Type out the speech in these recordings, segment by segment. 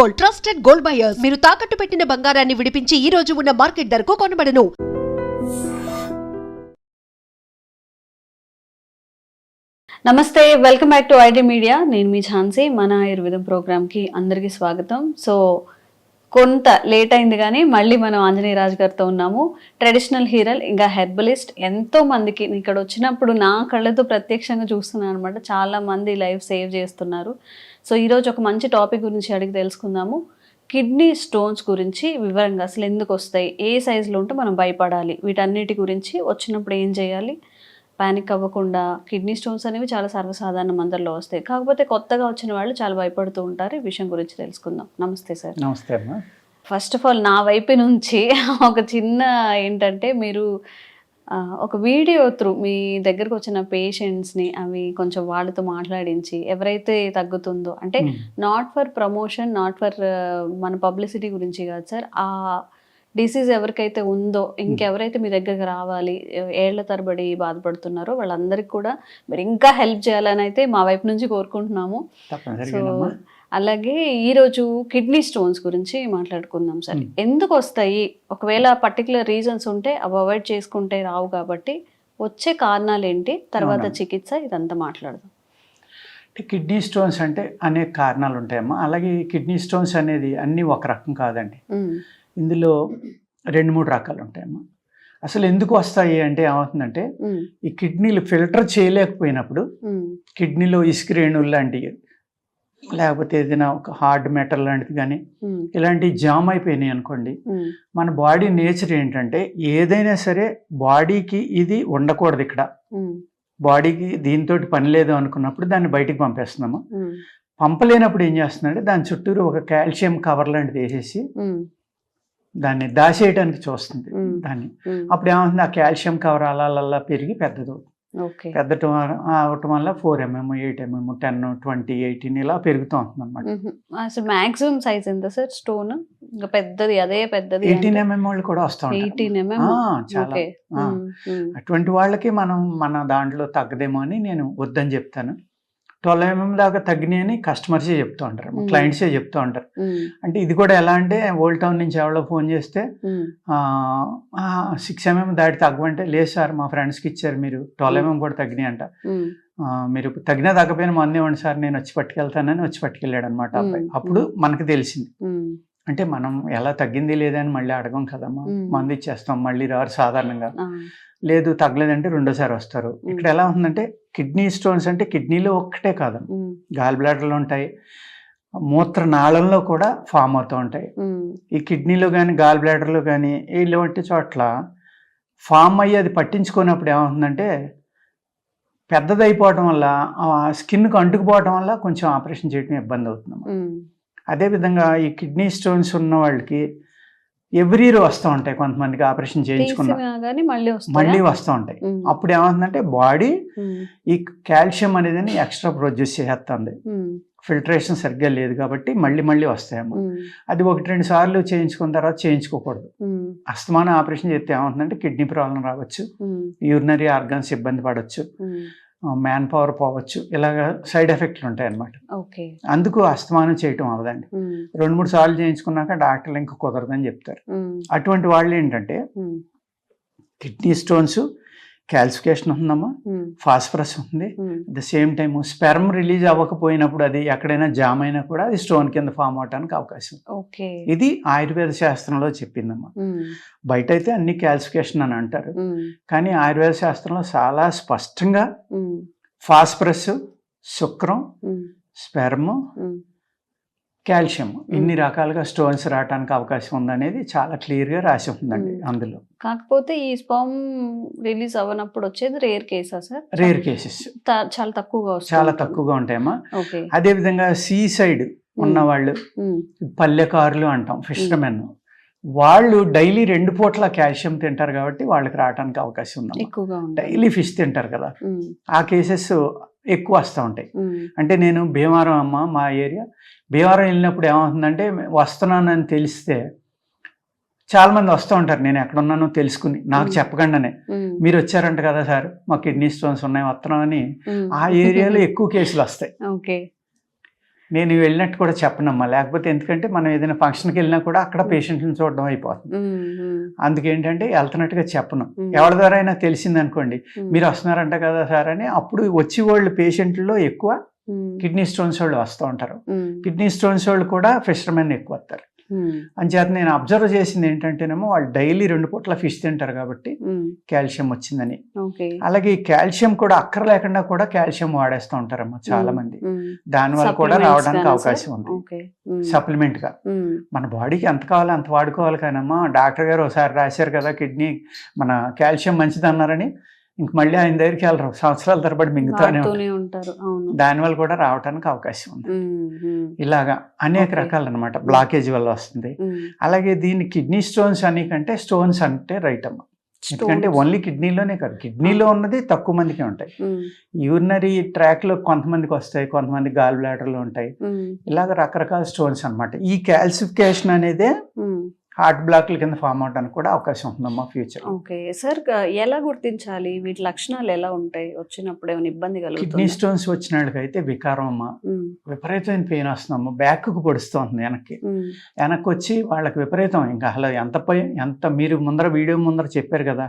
Gold trusted gold buyers. మీరు తాకట్టు పెట్టిన బంగారాన్ని విడిపించి ఈ రోజు ఉన్న మార్కెట్ ధరకు కొనబడను. నమస్తే welcome back to ID media. నేను మీ ఝాన్సీ. మన ఆయుర్వేదం ప్రోగ్రామ్కి అందరికీ స్వాగతం. సో కొంత లేట్ అయింది కానీ మళ్ళీ మనం ఆంజనేయ రాజు గారితో ఉన్నాము. ట్రెడిషనల్ హీరల్ ఇంకా హెర్బలిస్ట్ ఎంతో మందికి ఇక్కడ వచ్చినప్పుడు నా కళ్ళతో ప్రత్యక్షంగా చూస్తున్నాను అనమాట చాలా మంది లైఫ్ సేవ్ చేస్తున్నారు. సో ఈరోజు ఒక మంచి టాపిక్ గురించి అడిగి తెలుసుకుందాము. కిడ్నీ స్టోన్స్ గురించి వివరంగా అసలు ఎందుకు వస్తాయి? ఏ సైజులో ఉంటే మనం భయపడాలి? వీటన్నిటి గురించి వచ్చినప్పుడు ఏం చేయాలి? పానిక్ అవ్వకుండా కిడ్నీ స్టోన్స్ అనేవి చాలా సర్వసాధారణ మందరిలో వస్తాయి. కాకపోతే కొత్తగా వచ్చిన వాళ్ళు చాలా భయపడుతూ ఉంటారు. ఈ విషయం గురించి తెలుసుకుందాం. నమస్తే సార్. నమస్తే అమ్మా. ఫస్ట్ ఆఫ్ ఆల్ నా వైపు నుంచి ఒక చిన్న ఏంటంటే మీరు ఒక వీడియో త్రూ మీ దగ్గరకు వచ్చిన పేషెంట్స్ని అవి కొంచెం వాళ్ళతో మాట్లాడించి ఎవరైతే తగ్గుతుందో అంటే Hmm. Not for promotion not for మన పబ్లిసిటీ గురించి కాదు సార్ ఆ డిసీజ్ ఎవరికైతే ఉందో ఇంకెవరైతే మీ దగ్గరికి రావాలి ఏళ్ళ తరబడి బాధపడుతున్నారో వాళ్ళందరికీ కూడా మీరు ఇంకా హెల్ప్ చేయాలని అయితే మా వైపు నుంచి కోరుకుంటున్నాము. సో అలాగే ఈరోజు కిడ్నీ స్టోన్స్ గురించి మాట్లాడుకుందాం సార్. ఎందుకు వస్తాయి ఒకవేళ పర్టికులర్ రీజన్స్ ఉంటే అవి అవాయిడ్ చేసుకుంటే రావు కాబట్టి వచ్చే కారణాలు ఏంటి తర్వాత. చికిత్స ఇదంతా మాట్లాడదాం. కిడ్నీ స్టోన్స్ అంటే అనేక కారణాలు ఉంటాయమ్మా అలాగే ఈ కిడ్నీ స్టోన్స్ అనేది అన్నీ ఒక రకం కాదండి. ఇందులో రెండు మూడు రకాలు ఉంటాయమ్మా అసలు ఎందుకు వస్తాయి అంటే ఏమవుతుందంటే ఈ కిడ్నీలు ఫిల్టర్ చేయలేకపోయినప్పుడు కిడ్నీలో ఇసుక రేణువులు లాంటివి లేకపోతే ఏదైనా ఒక హార్డ్ మెటల్ లాంటిది కానీ ఉమ్, ఇలాంటివి జామ్ అయిపోయినాయి అనుకోండి మన బాడీ నేచర్ ఏంటంటే ఏదైనా సరే బాడీకి ఇది ఉండకూడదు ఇక్కడ. బాడీకి దీంతో పని లేదు అనుకున్నప్పుడు దాన్ని బయటికి పంపేస్తున్నాము. పంపలేనప్పుడు ఏం చేస్తున్నాడు దాని చుట్టూరు ఒక కాల్షియం కవర్ లాంటిది వేసేసి దాన్ని దాచేయడానికి చూస్తుంది. దాన్ని. అప్పుడు ఏమవుతుంది? ఆ కాల్షియం కవర్ అలా అలా పెరిగి పెద్దది ఓకే. పెద్దటం అవటం వల్ల four mm eight mm ten twenty eighteen ఇలా పెరుగుతూ ఉంటుంది అనమాట. అసలు మాక్సిమం సైజ్ ఎంత సార్ స్టోన్? ఇంకా పెద్దది అదే పెద్దది ఎయిటీన్ ఎంఎం వాళ్ళు కూడా వస్తూ ఎయిటీన్ ఎంఎం చాలా. అటువంటి వాళ్ళకి మనం మన దాంట్లో తగ్గదేమో అని నేను వద్దని చెప్తాను. ట్వెల్వ్ ఎంఎం దాకా తగ్గినాయని కస్టమర్సే చెప్తూ ఉంటారు. క్లయింట్సే చెప్తూ ఉంటారు. అంటే ఇది కూడా ఎలా అంటే ఓల్డ్ టౌన్ నుంచి ఎవరో ఫోన్ చేస్తే సిక్స్ ఎంఎం దాటి తగ్గమంటే లేదు సార్ మా ఫ్రెండ్స్కి ఇచ్చారు మీరు ట్వెల్వ్ ఎంఎం కూడా తగ్గినాయి అంట. మీరు తగ్గినా తగ్గపోయినా మంది ఇవ్వండి సార్ నేను వచ్చి పట్టుకెళ్తానని వచ్చి పట్టుకెళ్ళాడు అనమాట అబ్బాయి. అప్పుడు మనకు తెలిసింది. అంటే మనం ఎలా తగ్గింది లేదని మళ్ళీ అడగం కదమ్మా. మ్మ్. మంది ఇచ్చేస్తాం మళ్ళీ రారు సాధారణంగా. లేదు తగ్గలేదంటే రెండోసారి వస్తారు. ఇక్కడ ఎలా ఉందంటే కిడ్నీ స్టోన్స్ అంటే కిడ్నీలో ఒక్కటే కాదు. గాల్ బ్లాడర్లు ఉంటాయి. మూత్ర నాళంలో కూడా ఫామ్ అవుతూ ఉంటాయి. ఈ కిడ్నీలో కానీ గాల్ బ్లాడర్లో కానీ ఇలాంటి చోట్ల ఫామ్ అయ్యి అది పట్టించుకున్నప్పుడు ఏమవుతుందంటే పెద్దదైపోవటం వల్ల స్కిన్కి అంటుకుపోవటం వల్ల కొంచెం ఆపరేషన్ చేయడం ఇబ్బంది అవుతుంది అదేవిధంగా ఈ కిడ్నీ స్టోన్స్ ఉన్న వాళ్ళకి ఎవ్రీ ఇయర్ వస్తూ ఉంటాయి కొంతమందికి ఆపరేషన్ చేయించుకున్న. మళ్ళీ వస్తూ ఉంటాయి. అప్పుడు ఏమవుతుందంటే బాడీ ఈ కాల్షియం అనేది ఎక్స్ట్రా ప్రొడ్యూస్ చేస్తుంది ఫిల్టరేషన్ సరిగ్గా లేదు కాబట్టి మళ్ళీ మళ్ళీ వస్తాయమ్మా అది ఒకటి రెండు సార్లు చేయించుకున్న తర్వాత చేయించుకోకూడదు. అస్తమానం ఆపరేషన్ చేస్తే ఏమవుతుందంటే కిడ్నీ ప్రాబ్లం రావచ్చు. యూరినరీ ఆర్గన్స్ ఇబ్బంది పడవచ్చు మ్యాన్ పవర్ పోవచ్చు. ఇలాగ సైడ్ ఎఫెక్ట్లు ఉంటాయి అన్నమాట ఓకే. అందుకు అస్తమానం చేయటం అవదండి రెండు మూడు సార్లు చేయించుకున్నాక డాక్టర్లు ఇంకా కుదరదని చెప్తారు. అటువంటి వాళ్ళు ఏంటంటే కిడ్నీ స్టోన్స్ క్యాల్సిఫికేషన్ ఉందమ్మా. ఫాస్ఫరస్ ఉంది. At the same time sperm release అవ్వకపోయినప్పుడు అది ఎక్కడైనా జామ్ అయినా కూడా అది స్టోన్ కింద ఫామ్ అవడానికి అవకాశం ఇది ఆయుర్వేద శాస్త్రంలో చెప్పిందమ్మా. బయట అయితే అన్ని క్యాల్సిఫికేషన్ అని అంటారు. కానీ ఆయుర్వేద శాస్త్రంలో చాలా స్పష్టంగా ఫాస్ఫరస్ శుక్రం స్పెర్మ్ కాల్షియం ఇన్ని రకాలుగా స్టోన్స్ రావడానికి అవకాశం ఉందనేది చాలా క్లియర్గా రాసి ఉందండి. అందులో. కాకపోతే ఈ స్పర్మ్ రిలీజ్ అవ్వనప్పుడు వచ్చేది రేర్ కేసా సార్? Rare cases. చాలా తక్కువగా చాలా తక్కువగా ఉంటాయమ్మా. అదేవిధంగా సీ సైడ్ ఉన్న వాళ్ళు ఉమ్, పల్లెకారులు అంటాం ఫిషర్మెన్. వాళ్ళు డైలీ రెండు పూట్ల కాల్షియం తింటారు కాబట్టి వాళ్ళకి రావడానికి అవకాశం ఉంది డైలీ ఫిష్ తింటారు కదా. ఆ కేసెస్ ఎక్కువ వస్తూ ఉంటాయి. అంటే నేను భీమవరం అమ్మ మా ఏరియా. భీమవరం వెళ్ళినప్పుడు ఏమవుతుందంటే వస్తున్నానని తెలిస్తే చాలా మంది వస్తూ ఉంటారు. నేను ఎక్కడున్నానో తెలుసుకుని. నాకు. చెప్పకుండానే. మీరు వచ్చారంట కదా సార్ మా కిడ్నీ స్టోన్స్ ఉన్నాయి వస్తున్నామని. ఆ ఏరియాలో ఎక్కువ కేసులు వస్తాయి. ఓకే. నేను వెళ్ళినట్టు కూడా చెప్పనమ్మా. లేకపోతే ఎందుకంటే మనం ఏదైనా ఫంక్షన్కి వెళ్ళినా కూడా అక్కడ పేషెంట్ని చూడడం అయిపోతుంది. అందుకేంటంటే వెళ్తున్నట్టుగా చెప్పను. ఎవరి ద్వారా అయినా తెలిసింది అనుకోండి ఉమ్, మీరు వస్తున్నారంట కదా సార్ అని అప్పుడు వచ్చి వాళ్ళు పేషెంట్లో ఎక్కువ కిడ్నీ స్టోన్స్ వాళ్ళు వస్తూ ఉంటారు. కిడ్నీ స్టోన్స్ వాళ్ళు కూడా ఫిషర్మెన్ ఎక్కువ వస్తారు. అంచేత నేను అబ్జర్వ్ చేసింది ఏంటంటేనేమో వాళ్ళు డైలీ రెండు పూట్ల ఫిష్ తింటారు కాబట్టి కాల్షియం వచ్చిందని. ఓకే అలాగే ఈ కాల్షియం కూడా అక్కర లేకుండా కూడా కాల్షియం వాడేస్తూ ఉంటారమ్మా చాలా మంది దానివల్ల కూడా రావడానికి అవకాశం? ఉంది. సప్లిమెంట్గా. మన బాడీకి ఎంత కావాలో అంత వాడుకోవాలి కానమ్మా. డాక్టర్ గారు ఒకసారి రాశారు కదా కిడ్నీ. మన కాల్షియం మంచిది అన్నారని ఇంక మళ్ళీ ఆయన దగ్గరికి వెళ్ళరు. సంవత్సరాల తరబడి మింగుతానే ఉంటారు. దానివల్ల కూడా రావడానికి అవకాశం ఉంది. ఇలాగా అనేక. రకాలు అనమాట బ్లాకేజ్ వల్ల వస్తుంది. అలాగే దీన్ని కిడ్నీ స్టోన్స్ అని కంటే స్టోన్స్ అంటే రైట్ అమ్మ. ఎందుకంటే. ఓన్లీ కిడ్నీలోనే కాదు. కిడ్నీలో ఉన్నది తక్కువ మందికి ఉంటాయి. యూరినరీ ట్రాక్లో కొంతమందికి వస్తాయి కొంతమంది గాల్ బ్లాడర్లో ఉంటాయి. ఇలాగ రకరకాల స్టోన్స్ అన్నమాట. ఈ క్యాల్సిఫికేషన్ అనేదే. హార్ట్ బ్లాక్ల కింద ఫామ్ అవడానికి కూడా అవకాశం ఉందమ్మా ఫ్యూచర్ ఓకే. సార్ ఎలా గుర్తించాలి? వీటి లక్షణాలు ఎలా ఉంటాయి? వచ్చినప్పుడు ఏమైనా ఇబ్బంది కిడ్నీ కలుగుతుంది స్టోన్స్ వచ్చిన వాళ్ళకైతే వికారం అమ్మ. విపరీతమైన పెయిన్ వస్తుందమ్మా బ్యాక్కు పొడుస్తుంది వెనక్కి. వెనక్కి వచ్చి వాళ్ళకి విపరీతం. ఇంకా అసలు ఎంత ఎంత మీరు ముందర వీడియో ముందర చెప్పారు కదా.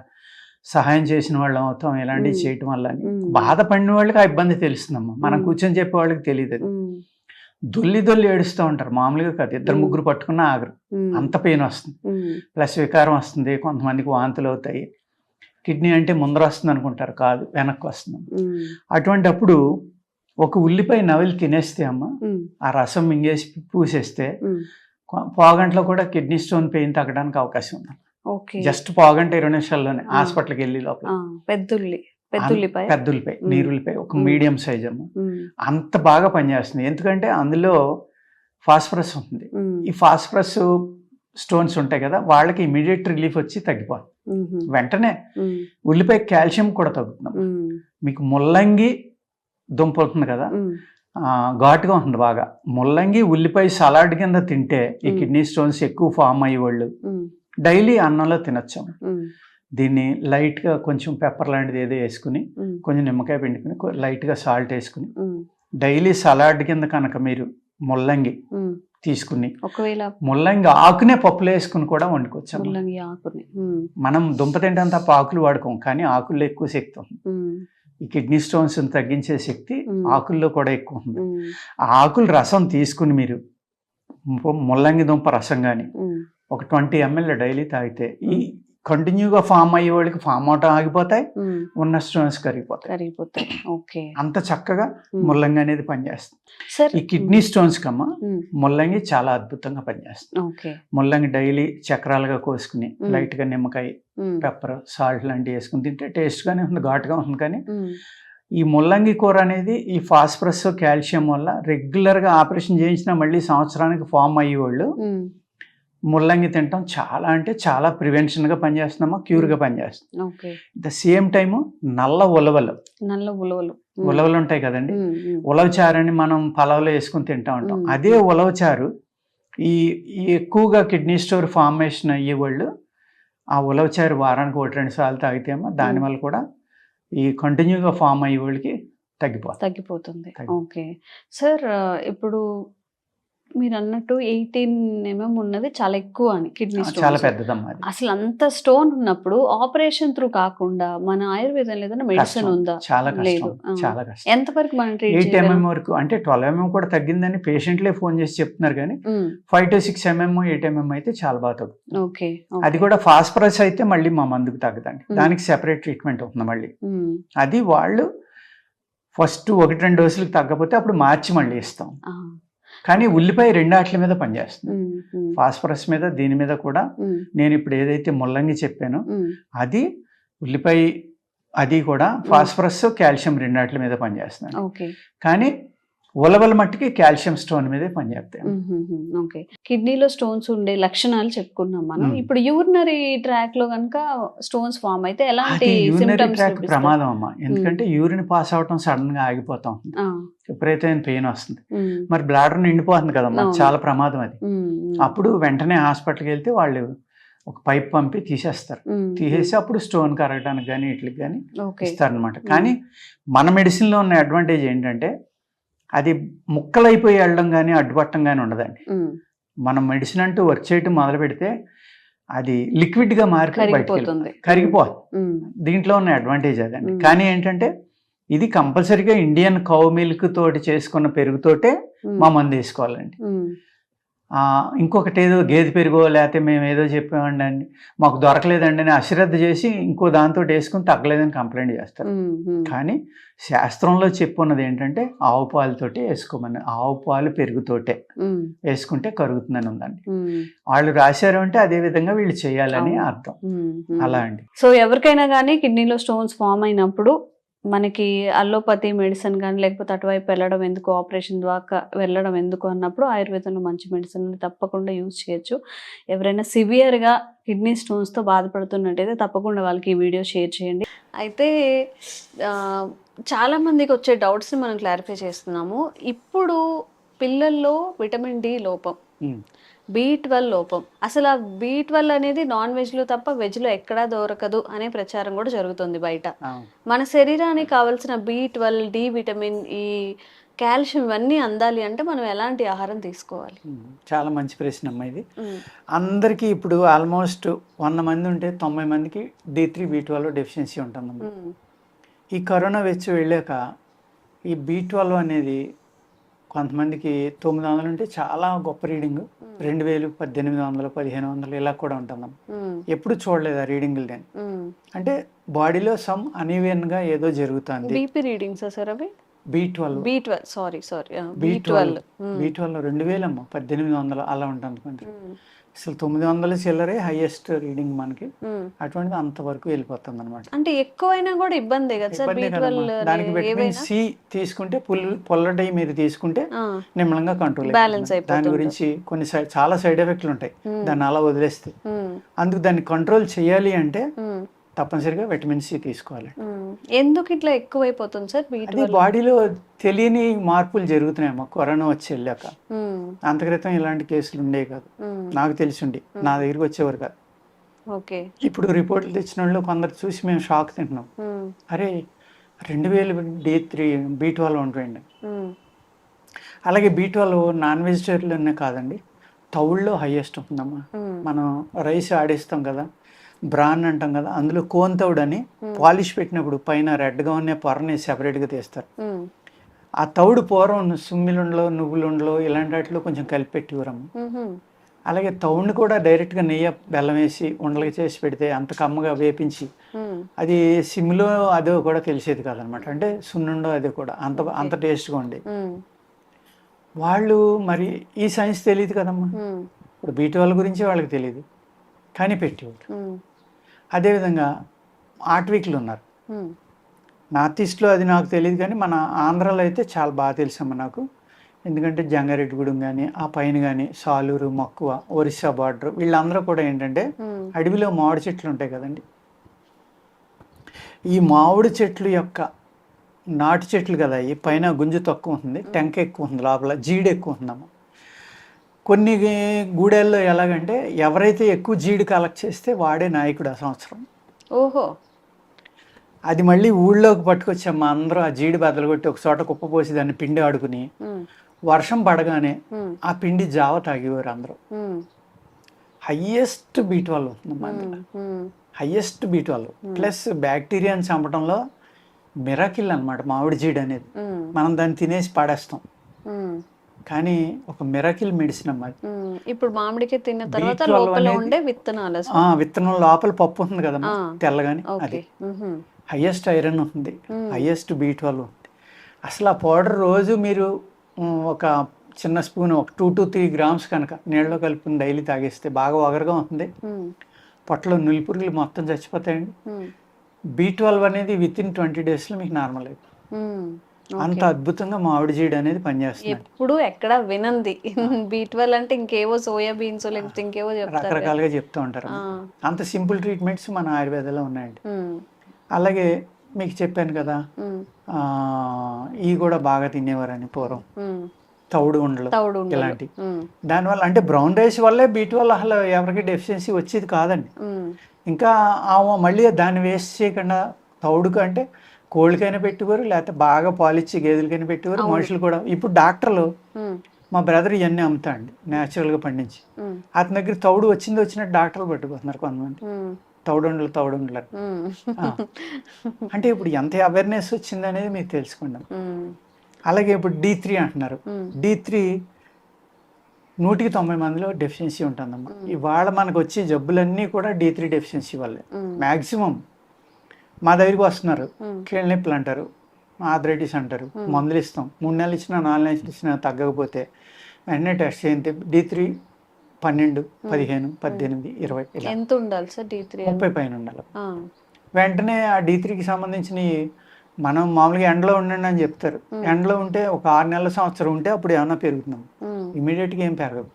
సహాయం చేసిన వాళ్ళం అవుతాం ఇలాంటివి. చేయటం వల్ల బాధపడిన వాళ్ళకి ఆ ఇబ్బంది తెలుస్తుందమ్మా. మనం. కూర్చొని చెప్పే వాళ్ళకి తెలియదు. దొల్లి దొల్లి ఏడుస్తూ ఉంటారు. మామూలుగా కాదు. ఇద్దరు. ముగ్గురు పట్టుకున్నా ఆగరు. అంత పెయిన్ వస్తుంది. ప్లస్ వికారం వస్తుంది. కొంతమందికి వాంతులు అవుతాయి. కిడ్నీ అంటే ముందర వస్తుంది అనుకుంటారు. కాదు వెనక్కి వస్తుంది. అటువంటి అప్పుడు ఒక ఉల్లిపాయ నవిలి తినేస్తే అమ్మ ఆ రసం మింగేసి పూసేస్తే పావుగంటలో కూడా కిడ్నీ స్టోన్ పెయిన్ తగ్గడానికి అవకాశం ఉంది. జస్ట్ పావుగంట ఇరవై నిమిషాల్లోనే. హాస్పిటల్కి వెళ్ళి లోపల. పెద్దుల్లి పెద్దుల్లిపాయ? పెద్ద ఉల్లిపాయ మ్మ్. నీరుల్లిపాయ ఒక. మీడియం సైజ్ అమ్మ అంత బాగా పనిచేస్తుంది. ఎందుకంటే అందులో ఫాస్ఫరస్ ఉంటుంది ఈ ఫాస్ఫరస్ స్టోన్స్ ఉంటాయి కదా వాళ్ళకి ఇమీడియట్ రిలీఫ్ వచ్చి తగ్గిపోతుంది వెంటనే ఉల్లిపాయ కాల్షియం కూడా తగ్గుతుంది. ఉమ్, మీకు ముల్లంగి దుంప ఉంటుంది కదా ఘాటుగా ఉంటుంది బాగా. ముల్లంగి ఉల్లిపాయ సలాడ్ కింద తింటే ఈ. కిడ్నీ స్టోన్స్ ఎక్కువ ఫామ్ అయ్యే వాళ్ళు ఉమ్, డైలీ అన్నంలో తినొచ్చు. ఉమ్, దీన్ని లైట్గా కొంచెం పెప్పర్ లాంటిది ఏదో వేసుకుని కొంచెం నిమ్మకాయ పిండుకుని లైట్గా సాల్ట్ వేసుకుని డైలీ సలాడ్ కింద కనుక మీరు ముల్లంగి. తీసుకుని ఒకవేళ ముల్లంగి ఆకునే పప్పులో వేసుకుని కూడా వండుకోవచ్చు. ముల్లంగి ఆకుని. మనం దుంప తింటాం ఆకులు వాడుకోం కానీ ఆకుల్లో ఎక్కువ శక్తి ఉంది ఈ కిడ్నీ స్టోన్స్ తగ్గించే శక్తి. ఆకుల్లో కూడా ఎక్కువ ఉంది ఆ ఆకుల రసం తీసుకుని మీరు ముల్లంగి దుంప రసం కానీ ఒక ట్వంటీ ఎంఎల్ డైలీ తాగితే ఈ కంటిన్యూగా ఫామ్ అయ్యే వాళ్ళకి ఫామ్ అవటం ఆగిపోతాయి ఉన్న స్టోన్స్ కరిగిపోతాయి. కరిగిపోతాయి. ఓకే. అంత చక్కగా. ముల్లంగి అనేది పనిచేస్తుంది. సార్ ఈ కిడ్నీ స్టోన్స్ కమ్మ ముల్లంగి చాలా అద్భుతంగా పనిచేస్తుంది. ముల్లంగి డైలీ చక్రాలుగా కోసుకుని మ్. లైట్గా నిమ్మకాయ పెప్పర్ సాల్ట్ లాంటివి వేసుకుని తింటే టేస్ట్గానే ఉంది ఘాటుగా ఉంది కానీ ఈ ముల్లంగి కూర అనేది ఈ ఫాస్ఫరస్ కాల్షియం వల్ల రెగ్యులర్గా ఆపరేషన్ చేయించినా మళ్ళీ సంవత్సరానికి ఫామ్ అయ్యేవాళ్ళు ముల్లంగి తినటం చాలా అంటే చాలా ప్రివెన్షన్గా పనిచేస్తున్నామా? క్యూర్గా పనిచేస్తుంది ఓకే. ద సేమ్ టైము నల్ల ఉలవలు. నల్ల ఉలవలు. ఉలవలు ఉంటాయి కదండి. ఉలవచారని మనం పలవలో వేసుకుని తింటా ఉంటాం. అదే ఉలవచారు ఈ ఈ ఎక్కువగా కిడ్నీ స్టోర్ ఫార్మేషన్ అయ్యేవాళ్ళు ఆ ఉలవచారు వారానికి ఒకటి రెండు సార్లు తాగితేమో దానివల్ల కూడా ఈ కంటిన్యూగా ఫామ్ అయ్యే వాళ్ళకి తగ్గిపోతుంది. తగ్గిపోతుంది. తగ్గి- ఓకే. సార్ ఇప్పుడు మీరు అన్నట్టు ఎయిటీన్ ఎంఎం ఉన్నది చాలా ఎక్కువ అని కిడ్నీ చాలా పెద్దదమ్మా అసలు అంత స్టోన్ ఉన్నప్పుడు ఆపరేషన్ త్రూ కాకుండా మన ఆయుర్వేదంలో ఏదైనా మెడిసిన్. ఉందా? చాలా లేదు. చాలా కష్టం. ఎంత వరకు మనం ఎయిట్ ఎంఎం వరకు అంటే ట్వెల్వ్ ఎంఎం కూడా తగ్గిందని పేషెంట్లే ఫోన్ చేసి చెప్తున్నారు కానీ five to six MM eight MM అయితే చాలా బాగా తగ్గుతుంది. ఓకే అది కూడా ఫాస్ఫరస్ అయితే మళ్ళీ మా మందుకు తగ్గదండి. దానికి సెపరేట్ ట్రీట్మెంట్ ఉంటుంది మళ్ళీ. అది వాళ్ళు ఫస్ట్ ఒకటి రెండు డోసులకు తగ్గకపోతే అప్పుడు మార్చి మళ్ళీ ఇస్తాం. కానీ ఉల్లిపాయ రెండు ఆటల మీద పనిచేస్తుంది. ఫాస్ఫరస్ మీద దీని మీద కూడా నేను ఇప్పుడు ఏదైతే ముల్లంగి చెప్పానో అది ఉల్లిపాయ అది కూడా ఫాస్ఫరస్ కాల్షియం రెండాట్ల మీద పనిచేస్తుంది. ఓకే. కానీ ఉలవల మట్టికి కాల్షియం స్టోన్ మీదే పనిచేస్తాయి. ఓకే. కిడ్నీలో స్టోన్స్ ఉండే లక్షణాలు చెప్పుకున్నాం మనం. ఇప్పుడు యూరినరీ ట్రాక్లో కనుక స్టోన్స్ ఫామ్ అయితే ఎలాంటి ట్రాక్ ప్రమాదం అమ్మా ఎందుకంటే యూరిన్ పాస్ అవటం సడన్గా ఆగిపోతాం విపరీతమైన పెయిన్ వస్తుంది. మరి బ్లాడర్ నిండిపోతుంది కదమ్మా. చాలా ప్రమాదం అది. అప్పుడు వెంటనే హాస్పిటల్కి వెళ్తే వాళ్ళు ఒక పైప్ పంపి తీసేస్తారు. తీసేసి అప్పుడు స్టోన్ కరగడానికి కానీ వీటికి కానీ ఇస్తారనమాట కానీ మన మెడిసిన్లో ఉన్న అడ్వాంటేజ్ ఏంటంటే అది ముక్కలైపోయి వెళ్ళడం కానీ అడ్డుపట్టడం కానీ ఉండదండి. మనం మెడిసిన్ అంటూ వర్క్ చేయటం మొదలు పెడితే అది లిక్విడ్గా మారి కరిగిపోతుంది కరిగిపోదు. దీంట్లో ఉన్న అడ్వాంటేజ్ అదండి. కానీ ఏంటంటే ఇది కంపల్సరీగా ఇండియన్ కౌ మిల్క్ తోటి చేసుకున్న పెరుగుతోటే. మా మందు వేసుకోవాలండి ఇంకొకటి ఏదో గేదె పెరుగో లేకపోతే మేము ఏదో చెప్పామండి అండి మాకు దొరకలేదండి అని అశ్రద్ధ చేసి ఇంకో దాంతో వేసుకుని తగ్గలేదని కంప్లైంట్ చేస్తారు. కానీ శాస్త్రంలో చెప్పున్నది ఏంటంటే ఆవు పాలతోటి వేసుకోమని ఆవు పాలు పెరుగుతోటే. వేసుకుంటే కరుగుతుందని ఉందండి. వాళ్ళు రాశారు అంటే అదే విధంగా వీళ్ళు చేయాలని. అర్థం. అలా అండి సో ఎవరికైనా కానీ కిడ్నీలో స్టోన్స్ ఫామ్ అయినప్పుడు మనకి అల్లోపతి మెడిసిన్ కానీ లేకపోతే అటువైపు వెళ్ళడం ఎందుకు ఆపరేషన్ ద్వారా వెళ్ళడం ఎందుకు అన్నప్పుడు ఆయుర్వేదంలో మంచి మెడిసిన్ తప్పకుండా యూజ్ చేయొచ్చు. ఎవరైనా సివియర్గా కిడ్నీ స్టోన్స్తో బాధపడుతున్నట్టయితే తప్పకుండా వాళ్ళకి ఈ వీడియో షేర్ చేయండి. అయితే చాలామందికి వచ్చే డౌట్స్ని మనం క్లారిఫై చేస్తున్నాము. ఇప్పుడు పిల్లల్లో విటమిన్ డి లోపం. బి ట్వెల్వ్ లోపం. అసలు ఆ బి ట్వెల్వ్ అనేది నాన్ వెజ్లో తప్ప వెజ్లో ఎక్కడా దొరకదు అనే ప్రచారం కూడా జరుగుతుంది బయట. మన శరీరానికి కావాల్సిన బి ట్వెల్వ్ డి విటమిన్ ఈ కాల్షియం ఇవన్నీ అందాలి అంటే మనం ఎలాంటి ఆహారం తీసుకోవాలి. చాలా మంచి ప్రశ్న అమ్మా ఇది. అందరికీ ఇప్పుడు ఆల్మోస్ట్ వంద మంది ఉంటే తొంభై మందికి D three B twelve deficiency ఉంటుందమ్మా. ఉమ్, ఈ కరోనా వచ్చి వెళ్ళాక ఈ బీ ట్వెల్వ్ అనేది కొంతమందికి తొమ్మిది వందలు ఉంటే చాలా గొప్ప రీడింగ్ రెండు వేలు పద్దెనిమిది వందలు పదిహేను వందలు ఇలా కూడా ఉంటుందమ్మా ఎప్పుడు చూడలేదు ఆ రీడింగ్లు నేను. అంటే బాడీలో సమ్గా ఏదో జరుగుతుంది. బీపీ రీడింగ్స్ సార్ అవి? B twelve B twelve sorry sorry B twelve twelve B twelve రెండు వేలమ్మా పద్దెనిమిది వందలు అలా ఉంటుంది కొంచెం అసలు తొమ్మిది వందల చిల్లరే హైయెస్ట్ రీడింగ్ మనకి. అటువంటిది అంతవరకు వెళ్ళిపోతుంది అనమాట అంటే ఎక్కువైనా కూడా ఇబ్బందే కదా సార్? బి దానికి విటమిన్ సి తీసుకుంటే పుల్ పొల్లటై మీరు తీసుకుంటే నిమ్మలంగా కంట్రోల్ Balance దాని. గురించి కొన్ని చాలా సైడ్ ఎఫెక్ట్లు ఉంటాయి. దాన్ని అలా వదిలేస్తే. అందుకు దాన్ని కంట్రోల్ చేయాలి అంటే తప్పనిసరిగా విటమిన్ సి తీసుకోవాలి. ఎందుకు ఇట్లా ఎక్కువైపోతుంది సార్? అది బాడీలో తెలియని మార్పులు జరుగుతున్నాయమ్మా కరోనా వచ్చి వెళ్ళాక అంత క్రితం ఇలాంటి కేసులు ఉండేవి కాదు. నాకు తెలిసి ఉండి నా దగ్గరికి వచ్చేవారు కాదు. ఓకే. ఇప్పుడు రిపోర్ట్లు తెచ్చిన వాళ్ళు కొందరు చూసి మేము షాక్ తింటున్నాం. అరే రెండు వేలు డి త్రీ బీ ట్వెల్వ్ ఉంటుంది ఉమ్, అలాగే బీ ట్వెల్వ్ నాన్ వెజిటేరియన్లోనే కాదండి తౌళ్ళలో హైయెస్ట్ ఉంటుందమ్మా మనం రైస్ ఆడిస్తాం కదా బ్రాన్ అంటాం కదా అందులో కోన్ పాలిష్ పెట్టినప్పుడు పైన రెడ్గా ఉన్న పొరని సెపరేట్గా తీస్తారు. ఆ తౌడు పూర్వం సుమ్మిలుండలో నువ్వులుండలో ఇలాంటి వాటిలో కొంచెం కలిపి పెట్టివరమ్మ ఉహుం, అలాగే తౌడుని కూడా డైరెక్ట్గా నెయ్యి బెల్లం వేసి ఉండలుగా చేసి పెడితే అంత కమ్మగా వేపించి అది సిమ్లో అదో కూడా తెలిసేది కాదనమాట. అంటే సున్నుండో అది కూడా అంత అంత టేస్ట్గా ఉండే. వాళ్ళు మరి ఈ సైన్స్ తెలియదు కదమ్మా. ఇప్పుడు బీటీ వాళ్ళ గురించి వాళ్ళకి తెలియదు. కానీ పెట్టేవారు. అదేవిధంగా ఆర్ట్విక్లు ఉన్నారు. నార్త్ ఈస్ట్లో అది నాకు తెలియదు కానీ మన ఆంధ్రాలో అయితే చాలా బాగా తెలుసమ్మా నాకు. ఎందుకంటే జంగారెడ్డిగూడెం కానీ ఆ పైన కానీ సాలూరు మక్కువ ఒరిస్సా బార్డర్ వీళ్ళందరూ కూడా ఏంటంటే అడవిలో మామిడి చెట్లు ఉంటాయి కదండి. ఈ మామిడి చెట్లు యొక్క నాటు చెట్లు కదా ఈ పైన గుంజు తక్కువ ఉంటుంది టెంక ఎక్కువ ఉంది లోపల జీడి ఎక్కువ ఉందమ్మ. కొన్ని గూడెల్లో ఎలాగంటే ఎవరైతే ఎక్కువ జీడి కలెక్ట్ చేస్తే వాడే నాయకుడు ఆ సంవత్సరం. ఓహో. అది మళ్ళీ ఊళ్ళోకి పట్టుకొచ్చాము. అందరూ ఆ జీడి బద్దలు కొట్టి ఒక చోట కుప్ప పోసి దాన్ని పిండి ఆడుకుని వర్షం పడగానే ఆ పిండి జావ తాగేవారు అందరూ. హయ్యెస్ట్ బీట్ వాళ్ళు ఉమ్, ఉమ్, హయ్యెస్ట్ బీట్ వాళ్ళు ప్లస్ బ్యాక్టీరియాని చంపడంలో మిరాకిల్ అన్నమాట మామిడి జీడి అనేది మనం దాన్ని తినేసి పాడేస్తాం. కానీ ఒక మిరాకిల్ మెడిసిన్ అమ్మా. ఇప్పుడు మామిడికి తిన్న తర్వాత B12 లోపల ఉండే విత్తనాలు విత్తనం లోపల పప్పు ఉంటుంది కదమ్మా ఆ. తెల్లగాని అది. ఉహుం, హయ్యెస్ట్ ఐరన్ ఉంటుంది మ్మ్. హయ్యెస్ట్ బీ ట్వెల్వ్ ఉంటుంది అసలు ఆ పౌడర్ రోజు మీరు ఒక చిన్న స్పూన్ ఒక టూ టు త్రీ గ్రామ్స్ కనుక నీళ్ళలో కలుపుకుని డైలీ తాగేస్తే బాగా ఒగరగా ఉంటుంది. పొట్టలో నులిపురుగులు మొత్తం చచ్చిపోతాయండి. బీ ట్వెల్వ్ అనేది విత్ ఇన్ ట్వంటీ డేస్లో మీకు నార్మల్ అయిపోతుంది. అంత అద్భుతంగా మామిడి జీడి అనేది పనిచేస్తుంది. ఎప్పుడు ఎక్కడ వినంది. బీ ట్వెల్వ్ అంటే ఇంకేవో సోయా బీన్స్ లేకపోతే ఇంకేవో. రకరకాలుగా చెప్తూ ఉంటారు. అంత సింపుల్ ట్రీట్మెంట్స్ మన ఆయుర్వేదంలో ఉన్నాయండి. అలాగే మీకు చెప్పాను కదా ఇవి కూడా బాగా తినేవారని పూర్వం. తౌడు ఉండలు తౌడు. ఇలాంటి. దానివల్ల అంటే బ్రౌన్ రైస్ వల్లే బీట్ వల్ల అసలు ఎవరికి డెఫిషియన్సీ వచ్చేది కాదండి. ఇంకా ఆ మళ్ళీ దాన్ని వేస్ట్ చేయకుండా తౌడుకు అంటే కోళ్ళకైనా పెట్టుకోరు లేకపోతే బాగా పాలిచ్చి గేదెలకైనా పెట్టుకోరు అవును. మనుషులు కూడా. ఇప్పుడు డాక్టర్లు మా బ్రదర్ ఇవన్నీ అమ్ముతా అండి న్యాచురల్గా పండించి అతని దగ్గర తౌడు వచ్చింది వచ్చినట్టు డాక్టర్లు పట్టుకుతున్నారు కొంతమంది. ఉమ్, తౌడుండలు. అంటే ఇప్పుడు ఎంత అవేర్నెస్ వచ్చింది అనేది మీకు తెలుసుకున్నాం ఉమ్, అలాగే ఇప్పుడు డి త్రీ అంటున్నారు. డి త్రీ నూటికి తొంభై మందిలో డెఫిషియన్సీ ఉంటుందమ్మా. ఇవాళ మనకు వచ్చే జబ్బులన్నీ కూడా డి త్రీ డెఫిషియన్సీ వల్లే. మ్యాక్సిమం మా దగ్గరికి వస్తున్నారు. ఉమ్, కీళ్ళ నొప్పులు అంటారు ఆథరైటిస్ అంటారు. మందులు ఇస్తాం. మూడు నెలలు ఇచ్చినా నాలుగు నెలలు ఇచ్చినా తగ్గకపోతే వెంటనే టెస్ట్ చేయండి. డి త్రీ పన్నెండు పదిహేను పద్దెనిమిది ఇరవై ఎంత ఉండాలి సార్ డి త్రీ ముప్పై పైన ఉండాలి. వెంటనే ఆ డి త్రీకి సంబంధించిన మనం మామూలుగా ఎండలో ఉండండి అని చెప్తారు. ఎండలో ఉంటే ఒక ఆరు నెలల సంవత్సరం ఉంటే అప్పుడు ఏమన్నా పెరుగుతున్నాం. ఇమీడియట్గా ఏం పెరగదు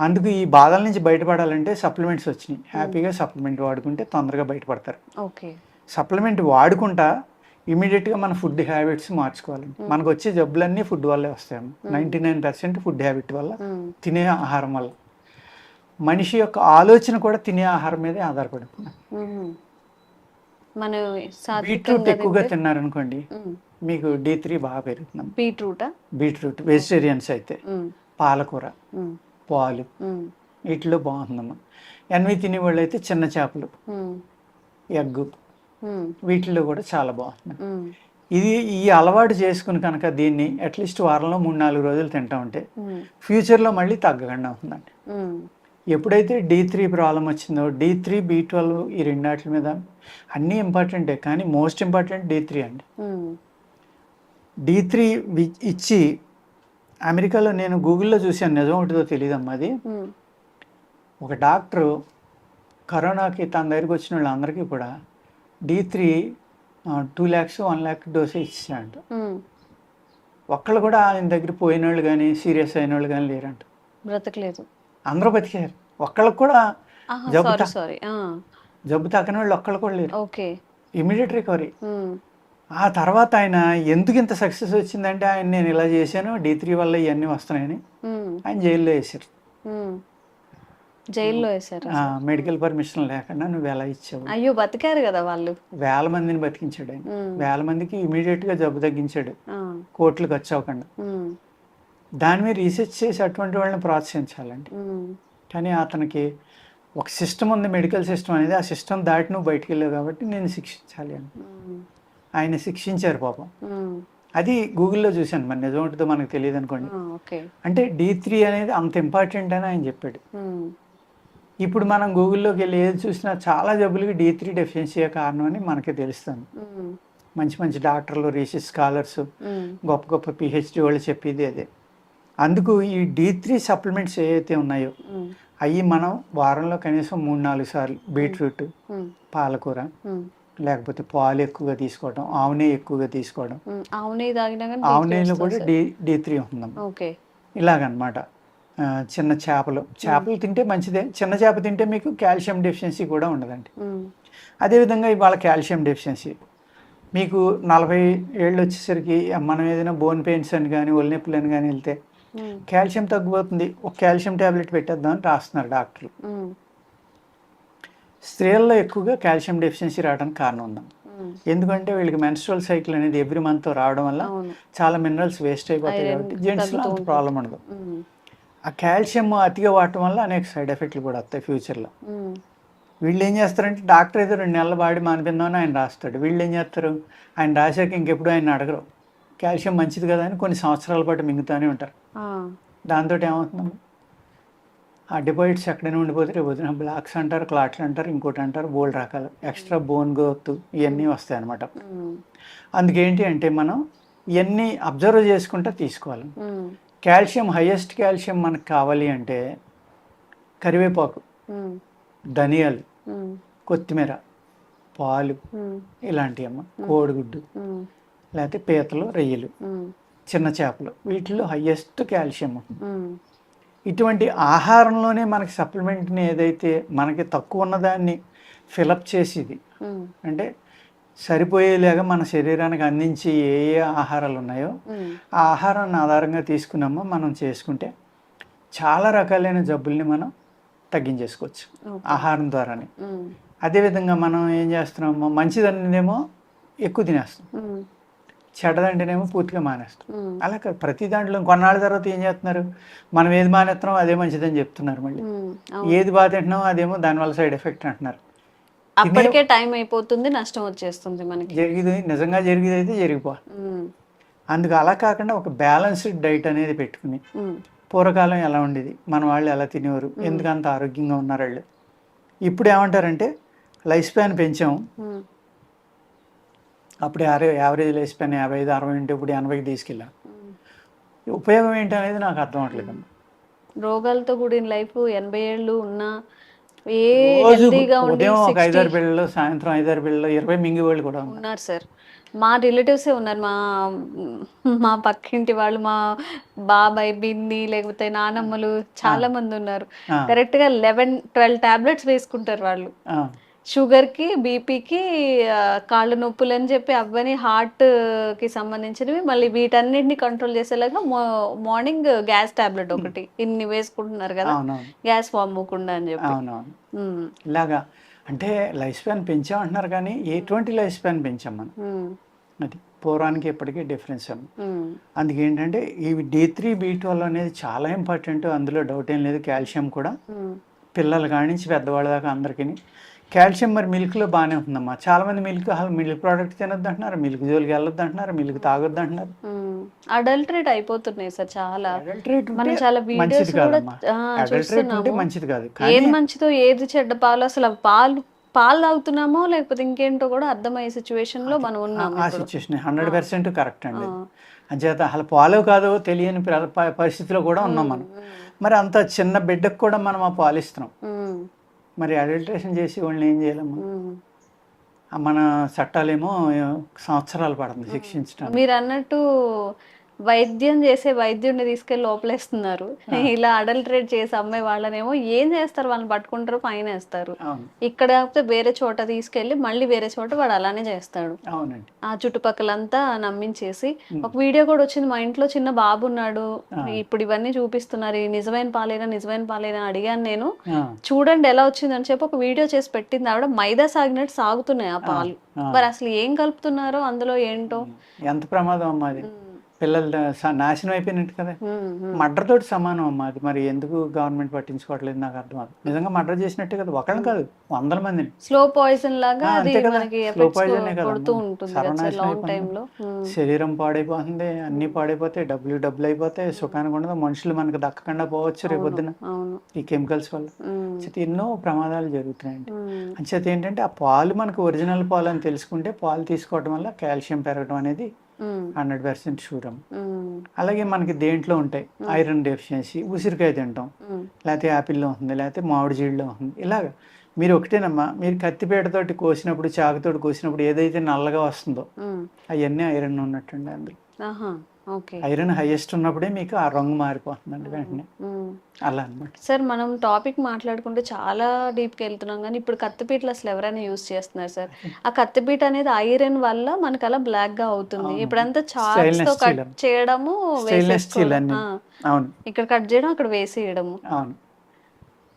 అందుకు ఈ బాధల నుంచి బయటపడాలంటే సప్లిమెంట్స్ వచ్చినాయి. హ్యాపీగా సప్లిమెంట్ వాడుకుంటే తొందరగా బయటపడతారు. ఓకే. సప్లిమెంట్ వాడుకుంటా ఇమీడియట్గా మన ఫుడ్ హ్యాబిట్స్ మార్చుకోవాలి. మనకు వచ్చే జబ్బులన్నీ ఫుడ్ వల్లే వస్తాయి ninety nine percent food habit వల్ల తినే ఆహారం వల్ల. మనిషి యొక్క ఆలోచన కూడా తినే ఆహారం మీదే ఆధారపడుతుంది మనం బీట్రూట్ ఎక్కువగా తిన్నారనుకోండి మీకు డి త్రీ బాగా పెరుగుతుంది. బీట్రూటా? బీట్రూట్ వెజిటేరియన్స్ అయితే. పాలకూర పాలు. వీటిలో బాగుందమ్మా. ఎన్వి తినే వాళ్ళు అయితే చిన్న చేపలు ఎగ్గు వీటిల్లో కూడా చాలా బాగుంది. ఇది ఈ అలవాటు చేసుకుని కనుక దీన్ని అట్లీస్ట్ వారంలో మూడు నాలుగు రోజులు తింటా ఉంటే ఫ్యూచర్లో మళ్ళీ తగ్గకుండా అవుతుందండి ఎప్పుడైతే డి త్రీ ప్రాబ్లం వచ్చిందో డి త్రీ బీ ట్వెల్వ్ ఈ రెండాటి మీద అన్నీ ఇంపార్టెంటే కానీ మోస్ట్ ఇంపార్టెంట్ డి త్రీ అండి. డి త్రీ ఇచ్చి అమెరికాలో నేను గూగుల్లో చూశాను నిజం ఒకటిదో తెలియదమ్మా అది. ఒక డాక్టరు కరోనాకి తన దగ్గరికి వచ్చిన వాళ్ళందరికీ కూడా D three two lakhs one lakh డోసే ఇచ్చాడంట ఒక్కళ్ళు కూడా ఆయన దగ్గర పోయిన వాళ్ళు కానీ సీరియస్ అయిన వాళ్ళు కానీ లేరంట. బ్రతకలేదు. అందరూ బతికారు. ఒక్కళ్ళకి కూడా జబ్బు జబ్బు తగ్గని వాళ్ళు ఒక్కళ్ళు కూడా లేరు. ఓకే. ఇమీడియట్ రికవరీ ఆ తర్వాత ఆయన ఎందుకు ఇంత సక్సెస్ వచ్చిందంటే ఆయన నేను ఇలా చేశాను డి త్రీ వల్ల ఇవన్నీ వస్తున్నాయని ఆయన జైల్లో వేశారు జైల్లో వేశారు మెడికల్ పర్మిషన్ లేకుండా నువ్వు ఎలా ఇచ్చావు? అయ్యో బతికారు కదా వాళ్ళు. వేల మందిని బతికించాడు ఆయన. వేల మందికి immediate గా జబ్బు తగ్గించాడు. కోట్లు ఖర్చు అవ్వకుండా. దాని మీద రీసెర్చ్ చేసి అటువంటి వాళ్ళని ప్రోత్సహించాలండి. కానీ అతనికి ఒక సిస్టమ్ ఉంది మెడికల్ సిస్టమ్ అనేది. ఆ సిస్టమ్ దాటి నువ్వు బయటికి వెళ్ళావు కాబట్టి నేను శిక్షించాలి అని. ఆయన శిక్షించారు పాపం. అది గూగుల్లో చూశాను. మరి నిజం ఉంటుందో మనకు తెలియదు అనుకోండి. అంటే డి త్రీ అనేది అంత ఇంపార్టెంట్ అని ఆయన చెప్పాడు. ఇప్పుడు మనం గూగుల్లోకి వెళ్ళి ఏది చూసినా చాలా జబ్బులకి డి త్రీ డెఫిషియన్సీ కారణం అని మనకి తెలుస్తుంది. మంచి మంచి డాక్టర్లు రీసెర్చ్ స్కాలర్స్ గొప్ప గొప్ప పిహెచ్డి వాళ్ళు చెప్పేది అదే. అందుకు ఈ డి త్రీ సప్లిమెంట్స్ ఏవైతే ఉన్నాయో అవి మనం వారంలో కనీసం మూడు నాలుగు సార్లు బీట్రూట్ పాలకూర లేకపోతే పాలు ఎక్కువగా తీసుకోవడం ఆవు నెయ్యి ఎక్కువగా తీసుకోవడం. ఉమ్. ఆవు నెయ్యి తాగినా కానీ ఆవు BPS నెయ్యిలో కూడా. డి డి త్రీ ఉంటుందమ్మా ఇలాగనమాట. చిన్న చేపలు. చేపలు తింటే మంచిదే. చిన్న చేప తింటే మీకు కాల్షియం డెఫిషియన్సీ కూడా ఉండదండి. అదేవిధంగా ఇవాళ కాల్షియం డెఫిషియన్సీ. మీకు నలభై ఏళ్ళు వచ్చేసరికి మనం ఏదైనా బోన్ పెయిన్స్ అని కానీ ఒళ్ళు నొప్పులు అని కానీ వెళ్తే కాల్షియం తగ్గిపోతుంది. ఒక కాల్షియం ట్యాబ్లెట్ పెట్టేద్దాం అని రాస్తున్నారు డాక్టర్లు. స్త్రీల్లో ఎక్కువగా కాల్షియం డెఫిషియన్సీ రావడానికి కారణం ఉందాం. ఎందుకంటే వీళ్ళకి మెన్స్ట్రల్ సైకిల్ అనేది ఎవ్రీ మంత్ రావడం వల్ల చాలా మినరల్స్ వేస్ట్ అయిపోతాయి కాబట్టి జెంట్స్లో అంత. ప్రాబ్లం ఉండదు. ఆ కాల్షియం అతిగా వాడటం వల్ల అనేక సైడ్ ఎఫెక్ట్లు కూడా వస్తాయి ఫ్యూచర్లో. వీళ్ళు ఏం చేస్తారంటే డాక్టర్ ఏదో రెండు నెలల బాడీ మానిపిందామని ఆయన రాస్తాడు. వీళ్ళు ఏం చేస్తారు? ఆయన రాశాక ఇంకెప్పుడు ఆయన అడగరు. కాల్షియం మంచిది కదా అని కొన్ని సంవత్సరాల పాటు మింగుతూనే ఉంటారు. దాంతో ఏమవుతుందమ్మా? ఆ డిపాజిట్స్ ఎక్కడైనా ఉండిపోతే రేపు వదిన బ్లాక్స్ అంటారు క్లాట్లు అంటారు ఇంకోటి అంటారు బోల్డ్ రకాలు. ఎక్స్ట్రా బోన్ గ్రోత్ ఇవన్నీ వస్తాయి అనమాట అందుకేంటి అంటే మనం ఇవన్నీ అబ్జర్వ్ చేసుకుంటూ తీసుకోవాలి. కాల్షియం హైయెస్ట్ కాల్షియం మనకు కావాలి అంటే కరివేపాకు ధనియాలు కొత్తిమీర పాలు ఉమ్, ఇలాంటివి అమ్మ కోడిగుడ్డు లేకపోతే పీతలు రొయ్యలు చిన్న చేపలు వీటిలో హయ్యెస్ట్ కాల్షియం. ఇటువంటి ఆహారంలోనే మనకి సప్లిమెంట్ని ఏదైతే మనకి తక్కువ ఉన్నదాన్ని ఫిలప్ చేసేది అంటే సరిపోయేలాగా మన శరీరానికి అందించి ఏ ఏ ఆహారాలు ఉన్నాయో ఆ ఆహారాన్ని ఆధారంగా తీసుకున్నామో మనం చేసుకుంటే చాలా రకాలైన జబ్బుల్ని మనం తగ్గించేసుకోవచ్చు. ఆహారం ద్వారానే. అదేవిధంగా మనం ఏం చేస్తున్నామో మంచిదనేదేమో ఎక్కువ తినేస్తాం. చెడ్డదంటేనేమో పూర్తిగా మానేస్తాం. అలా కాదు ప్రతి దాంట్లో కొన్నాళ్ళ తర్వాత ఏం చేస్తున్నారు? మనం ఏది మానేస్తున్నాం అదే మంచిదని చెప్తున్నారు మళ్ళీ. ఏది బాగా తింటున్నాం అదేమో దానివల్ల సైడ్ ఎఫెక్ట్ అంటున్నారు. అప్పటికే టైం అయిపోతుంది నష్టం వచ్చేస్తుంది మనకి. జరిగేది నిజంగా జరిగేది అయితే జరిగిపోతుంది ఉమ్, అందుకు అలా కాకుండా ఒక బ్యాలన్స్డ్ డైట్ అనేది పెట్టుకుని పూర్వకాలం ఎలా ఉండేది? మన వాళ్ళు ఎలా తినేవారు? ఎందుకు అంత ఆరోగ్యంగా ఉన్నారు వాళ్ళు? ఇప్పుడు ఏమంటారంటే లైఫ్ స్పాన్ పెంచాము ఉమ్, అప్పుడు యాభై యావరేజ్ లైఫ్ స్పాన్ యాభై ఐదు అరవై ఉంటే ఇప్పుడు ఎనభైకి తీసుకెళ్ళాం. ఉపయోగం ఏంటి అనేది నాకు అర్థం అవట్లేదమ్మా రోగాలతో కూడిన లైఫ్ ఎనభై ఏళ్ళు ఉన్నా ఉదయం ఒక 60 ఐదారు బిళ్ళలు సాయంత్రం ఐదారు బిళ్ళలు ఇరవై మింగి వాళ్ళు కూడా ఉన్నారు సార్. మా రిలేటివ్సే ఉన్నారు. మా మా పక్కింటి వాళ్ళు మా బాబాయ్ బిన్ని లేకపోతే నానమ్మలు చాలా మంది ఉన్నారు. కరెక్ట్గా లెవెన్ ట్వెల్వ్ టాబ్లెట్స్ వేసుకుంటారు వాళ్ళు. ఆ, షుగర్కి బీపీకి కాళ్ళ నొప్పులు అని చెప్పి అవన్నీ హార్ట్కి సంబంధించినవి. మళ్ళీ వీటన్నిటిని కంట్రోల్ చేసేలాగా మార్నింగ్ గ్యాస్ టాబ్లెట్ ఒకటి. ఇన్ని వేసుకుంటున్నారు కదా. గ్యాస్ ఫామ్ అవ్వకుండా అని చెప్పి. ఇలాగా. అంటే లైఫ్ స్పాన్ పెంచామంటున్నారు కానీ ఎటువంటి లైఫ్ స్పాన్ పెంచాం మనం? అది పూర్వానికి ఇప్పటికీ డిఫరెన్స్ అందుకే ఏంటంటే ఈ డి త్రీ బీ ట్వెల్వ్ అనేది చాలా ఇంపార్టెంట్. అందులో డౌట్ ఏం లేదు. కాల్షియం కూడా. పిల్లలు కాడి నుంచి పెద్దవాళ్ళ దాకా అందరికీ కాల్షియం మరి మిల్క్లో బాగానే ఉంటుందమ్మా. చాలా మంది మిల్క్ అసలు మిల్క్ ప్రోడక్ట్ తినొద్దు అంటున్నారు మిల్క్ జోలికి వెళ్ళొద్దు అంటున్నారు మిల్క్ తాగొద్దు అంటున్నారు. అడల్టరేట్ అయిపోతున్నాయి సార్ చాలా. అడల్టరేట్ మనం చాలా మంచిది వీడియోస్ కూడా చూస్తున్నాము. మంచిది కాదు. ఏది మంచిదో ఏది చెడ్డ పాలు అసలు పాలు పాలు తాగుతున్నామో లేకపోతే ఇంకేంటో కూడా అర్థమయ్యే సిచ్యువేషన్లో మనం ఉన్నాం ఆ. సిచ్యువేషన్ హండ్రెడ్ పర్సెంట్ కరెక్ట్ అండి. అంచేత అసలు పాలు కాదో తెలియని పరిస్థితిలో కూడా ఉన్నాం మనం. మరి అంత చిన్న బిడ్డకు కూడా మనం ఆ పాలు ఇస్తున్నాం మరి అడల్ట్రేషన్ చేసి వాళ్ళని ఏం. ఆ మన చట్టాలేమో సంవత్సరాలు పడుతుంది శిక్షించడానికి మీరు అన్నట్టు వైద్యం చేసే వైద్యుడిని తీసుకెళ్ళి లోపలేస్తున్నారు. ఇలా అడల్టరేట్ చేసే అమ్మాయి వాళ్ళనేమో ఏం చేస్తారు? వాళ్ళని పట్టుకుంటారు ఫైన్ వేస్తారు. ఇక్కడ కాకపోతే వేరే చోట తీసుకెళ్ళి మళ్ళీ వేరే చోట వాడు అలానే చేస్తాడు. ఆ చుట్టుపక్కలంతా నమ్మించేసి ఒక వీడియో కూడా వచ్చింది మా ఇంట్లో చిన్న బాబు ఉన్నాడు. ఇప్పుడు ఇవన్నీ చూపిస్తున్నారు. నిజమైన పాలేనా నిజమైన పాలేనా అడిగాను నేను. చూడండి ఎలా వచ్చిందని చెప్పి ఒక వీడియో చేసి పెట్టింది. ఆవిడ మైదా సాగినట్టు సాగుతున్నాయి ఆ పాలు. మరి అసలు ఏం కలుపుతున్నారో అందులో ఏంటో? ఎంత ప్రమాదం అమ్మా పిల్లలు నాశనం అయిపోయినట్టు కదా. ఉమ్, ఉమ్. మర్డర్ తోటి సమానం అమ్మా. అది మరి ఎందుకు గవర్నమెంట్ పట్టించుకోవట్లేదు నాకు అర్థం అవుతుంది నిజంగా మర్డర్ చేసినట్టే కదా. ఒకళ్ళని కాదు వందల మందిని. స్లో పాయిజన్ లాగా అది. ఉంటుంది. కదా సర్వనాశనం శరీరం పాడైపోతుంది అన్ని పాడైపోతాయి డబ్బులు డబ్బులు అయిపోతాయి సుఖానికి ఉండదు. మనుషులు మనకు దక్కకుండా పోవచ్చు రేపు పొద్దున అవును. ఈ కెమికల్స్ వల్ల. ఎన్నో ప్రమాదాలు జరుగుతున్నాయండి. అంచేత ఏంటంటే ఆ పాలు మనకు ఒరిజినల్ పాలు అని తెలుసుకుంటే పాలు తీసుకోవడం వల్ల కాల్షియం పెరగడం అనేది హండ్రెడ్ పర్సెంట్ షూరం. ఉమ్, అలాగే మనకి దేంట్లో ఉంటాయి? ఐరన్ డెఫిషియన్సీ ఉసిరికాయ తింటాం. లేకపోతే యాపిల్లో ఉంటుంది లేకపోతే మామిడి జీడిలో ఉంటుంది. ఇలాగ. మీరు ఒకటేనమ్మా మీరు కత్తిపేటతోటి కోసినప్పుడు చాకుతోటి కోసినప్పుడు ఏదైతే నల్లగా వస్తుందో. అవన్నీ ఐరన్ ఉన్నట్టుండి అందులో. ఐరన్ హైయెస్ట్ ఉన్నప్పుడే మీకు ఆ రంగు మారిపోతుందండి వెంటనే. అలా అన్నమాట. సార్ మనం టాపిక్ మాట్లాడుకుంటే చాలా డీప్కి వెళ్తున్నాం కానీ ఇప్పుడు కత్తిపీటలు అసలు ఎవరైనా యూస్ చేస్తున్నారు సార్? ఆ కత్తిపీట అనేది ఐరన్ వల్ల మనకు అలా బ్లాక్గా అవుతుంది. ఇప్పుడంతా తో Stainless కట్. చేయడము ఇక్కడ కట్ చేయడం అక్కడ వేసేయడము. అవును.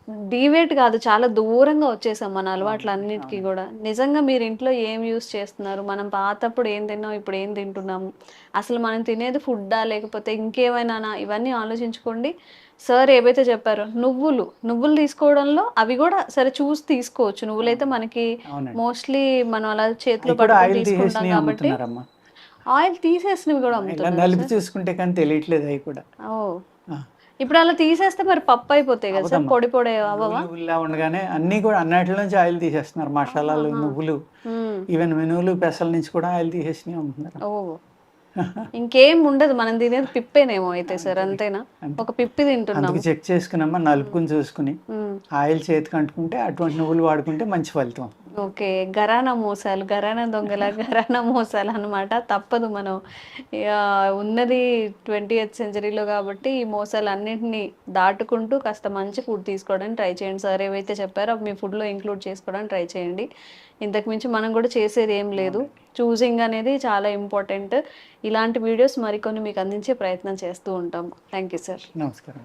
డివేట్ కాదు చాలా దూరంగా వచ్చేసాం మన అలవాట్లు అన్నిటికీ కూడా. నిజంగా మీరు ఇంట్లో ఏం యూస్ చేస్తున్నారు? మనం పాతప్పుడు ఏం తిన్నాం ఇప్పుడు ఏం తింటున్నాము? అసలు మనం తినేది ఫుడ్డా లేకపోతే ఇంకేమైనా ఇవన్నీ ఆలోచించుకోండి. సార్ ఏవైతే చెప్పారో నువ్వులు. నువ్వులు తీసుకోవడంలో అవి కూడా సరే చూసి తీసుకోవచ్చు. నువ్వులైతే మనకి మోస్ట్లీ మనం అలా చేతిలో పట్టుకొని ఆయిల్ తీసుకుంటాం కాబట్టి ఆయిల్ తీసేసినవి కూడా నలిపి చూసుకుంటే కానీ తెలియట్లేదు అవి కూడా. ఓ. ఇప్పుడు అలా తీసేస్తే మరి పప్పు అయిపోతాయి కదా సార్. పొడి పొడి అవ్వవా? నువ్వులా ఉండగానే అన్ని కూడా అన్నిటి నుంచి ఆయిల్ తీసేస్తున్నారు. మసాలాలు నువ్వులు. ఈవెన్ మెనువులు పెసల నుంచి కూడా ఆయిల్ తీసేసి అమ్ముతున్నారు ఓ. ఇంకేం ఉండదు. మనం తినేది పిప్పేనేమో అయితే సార్ అంతేనా? ఒక పిప్పి తింటున్నాం చెక్ చేసుకున్నామా నలుపుకుని చూసుకుని ఆయిల్ చేతికి అంటుకుంటే అటువంటి నువ్వులు వాడుకుంటే మంచి ఫలితం. ఓకే గరానా మోసాలు గరానా దొంగల గరానా మోసాలు అన్నమాట తప్పదు మనం. ఉన్నది ట్వంటీ ఎయిత్ సెంచరీలో కాబట్టి ఈ మోసాలు అన్నింటినీ దాటుకుంటూ కాస్త మంచి ఫుడ్ తీసుకోవడానికి ట్రై చేయండి. సార్ ఏవైతే చెప్పారో మీ ఫుడ్లో ఇంక్లూడ్ చేసుకోవడానికి ట్రై చేయండి. ఇంతకు మించి మనం కూడా చేసేది ఏం లేదు. చూసింగ్ అనేది చాలా ఇంపార్టెంట్. ఇలాంటి వీడియోస్ మరికొన్ని మీకు అందించే ప్రయత్నం చేస్తూ ఉంటాం. Thank you sir. నమస్కారం.